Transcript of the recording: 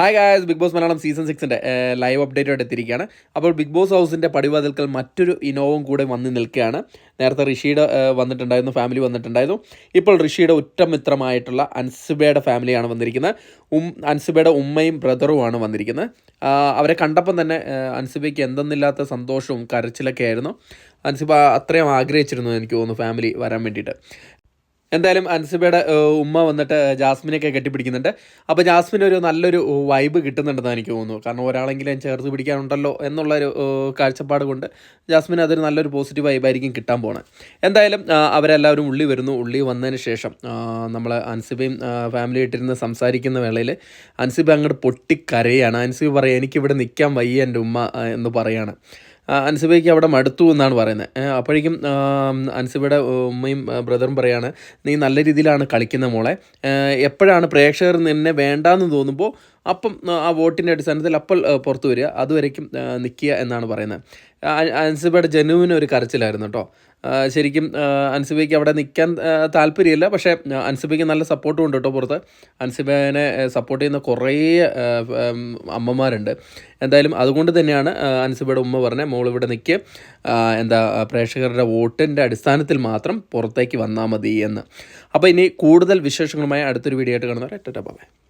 Hi guys big boss Malayalam season സിക്സിന്റെ live update എടുത്തിരിക്കുകയാണ് എത്തിയിരിക്കുകയാണ്. അപ്പോൾ ബിഗ് ബോസ് ഹൗസിന്റെ പടിവാതിൽക്കൽ മറ്റൊരു ഇനോവും കൂടെ വന്ന് നിൽക്കുകയാണ്. നേരത്തെ ഋഷിയുടെ വന്നിട്ടുണ്ടായിരുന്നു ഫാമിലി വന്നിട്ടുണ്ടായിരുന്നു. ഇപ്പോൾ ഋഷിയുടെ ഉറ്റമിത്രമായിട്ടുള്ള അൻസുബയുടെ ഫാമിലിയാണ് വന്നിരിക്കുന്നത്. ഉം അൻസുബയുടെ ഉമ്മയും ബ്രദറുമാണ് വന്നിരിക്കുന്നത്. അവരെ കണ്ടപ്പം തന്നെ അൻസുബയ്ക്ക് എന്തെന്നില്ലാത്ത സന്തോഷവും കരച്ചിലൊക്കെ ആയിരുന്നു. അൻസുബ അത്രയും ആഗ്രഹിച്ചിരുന്നു എനിക്ക് തോന്നുന്നു ഫാമിലി വരാൻ വേണ്ടിയിട്ട്. എന്തായാലും അൻസിബയുടെ ഉമ്മ വന്നിട്ട് ജാസ്മിനെയൊക്കെ കെട്ടിപ്പിടിക്കുന്നുണ്ട്. അപ്പോൾ ജാസ്മിന് ഒരു നല്ലൊരു വൈബ് കിട്ടുന്നുണ്ടെന്ന് എനിക്ക് തോന്നുന്നു. കാരണം ഒരാളെങ്കിലും ചേർത്ത് പിടിക്കാനുണ്ടല്ലോ എന്നുള്ളൊരു ഒരു കാഴ്ചപ്പാട് കൊണ്ട് ജാസ്മിന് അതൊരു നല്ലൊരു പോസിറ്റീവ് വൈബായിരിക്കും കിട്ടാൻ പോണത് എന്തായാലും അവരെല്ലാവരും ഉള്ളി വരുന്നു. ഉള്ളി വന്നതിന് ശേഷം നമ്മൾ അൻസിബയും ഫാമിലി ആയിട്ടിരുന്ന് സംസാരിക്കുന്ന വേളയിൽ അൻസിബ അങ്ങോട്ട് പൊട്ടിക്കരയാണ്. അൻസിബ പറയുക എനിക്കിവിടെ നിൽക്കാൻ വയ്യ എന്റെ ഉമ്മ എന്ന് പറയാണ്. അൻസിബയ്ക്ക് അവിടെ മടുത്തു എന്നാണ് പറയുന്നത്. അപ്പോഴേക്കും അൻസിബയുടെ ഉമ്മയും ബ്രദറും പറയാണ് നീ നല്ല രീതിയിലാണ് കളിക്കുന്ന മോളെ. എപ്പോഴാണ് പ്രേക്ഷകർ നിന്നെ വേണ്ടാന്ന് തോന്നുമ്പോൾ അപ്പം ആ, വോട്ടിന്റെ അടിസ്ഥാനത്തിൽ അപ്പോൾ പുറത്തു വരിക. അതുവരേക്കും നിൽക്കുക എന്നാണ് പറയുന്നത്. അൻസിബയുടെ ജനുവിന് ഒരു കരച്ചിലായിരുന്നു കേട്ടോ. ശരിക്കും അൻസിബയ്ക്ക് അവിടെ നിൽക്കാൻ താല്പര്യമില്ല. പക്ഷേ അൻസിബയ്ക്ക് നല്ല സപ്പോർട്ടും ഉണ്ട് കേട്ടോ പുറത്ത്. അൻസിബനെ സപ്പോർട്ട് ചെയ്യുന്ന കുറേ അമ്മമാരുണ്ട്. എന്തായാലും അതുകൊണ്ട് തന്നെയാണ് അൻസിബയുടെ ഉമ്മ പറഞ്ഞത് മോൾ ഇവിടെ നിൽക്കുക എന്താ പ്രേക്ഷകരുടെ വോട്ടിന്റെ അടിസ്ഥാനത്തിൽ മാത്രം പുറത്തേക്ക് വന്നാൽ മതി എന്ന്. അപ്പോൾ ഇനി കൂടുതൽ വിശേഷങ്ങളുമായി അടുത്തൊരു വീഡിയോ ആയിട്ട് കാണുന്നവരെ ടാറ്റാ